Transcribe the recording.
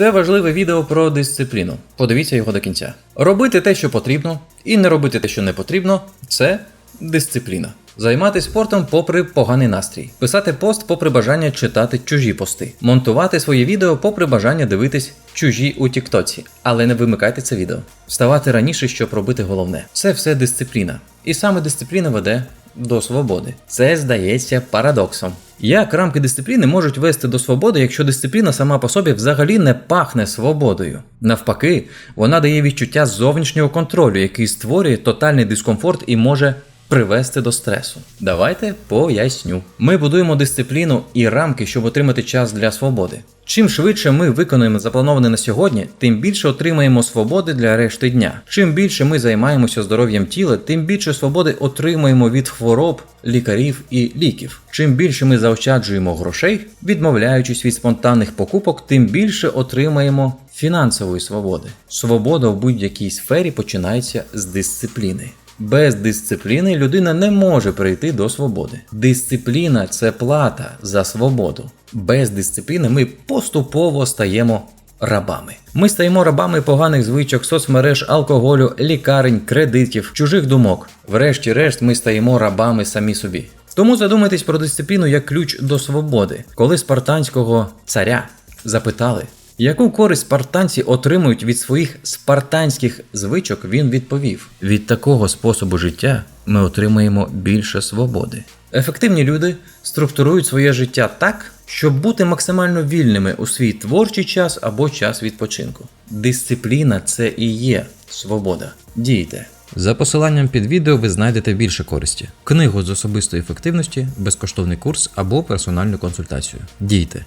Це важливе відео про дисципліну. Подивіться його до кінця. Робити те, що потрібно, і не робити те, що не потрібно це дисципліна. Займатися спортом попри поганий настрій, писати пост попри бажання читати чужі пости, монтувати своє відео попри бажання дивитись чужі у Тіктоці, але не вимикайте це відео. Вставати раніше, щоб робити головне. Це все дисципліна. І саме дисципліна веде до свободи. Це здається парадоксом. Як рамки дисципліни можуть вести до свободи, якщо дисципліна сама по собі взагалі не пахне свободою? Навпаки, вона дає відчуття зовнішнього контролю, який створює тотальний дискомфорт і може привести до стресу. Давайте поясню. Ми будуємо дисципліну і рамки, щоб отримати час для свободи. Чим швидше ми виконуємо заплановане на сьогодні, тим більше отримаємо свободи для решти дня. Чим більше ми займаємося здоров'ям тіла, тим більше свободи отримуємо від хвороб, лікарів і ліків. Чим більше ми заощаджуємо грошей, відмовляючись від спонтанних покупок, тим більше отримаємо фінансової свободи. Свобода в будь-якій сфері починається з дисципліни. Без дисципліни людина не може прийти до свободи. Дисципліна це плата за свободу. Без дисципліни ми поступово стаємо рабами. Ми стаємо рабами поганих звичок, соцмереж, алкоголю, лікарень, кредитів, чужих думок. Врешті-решт, ми стаємо рабами самі собі. Тому задумайтесь про дисципліну як ключ до свободи, коли спартанського царя запитали, яку користь спартанці отримують від своїх спартанських звичок, він відповів: від такого способу життя ми отримаємо більше свободи. Ефективні люди структурують своє життя так, щоб бути максимально вільними у свій творчий час або час відпочинку. Дисципліна це і є свобода. Дійте. За посиланням під відео ви знайдете більше користі: книгу з особистої ефективності, безкоштовний курс або персональну консультацію. Дійте.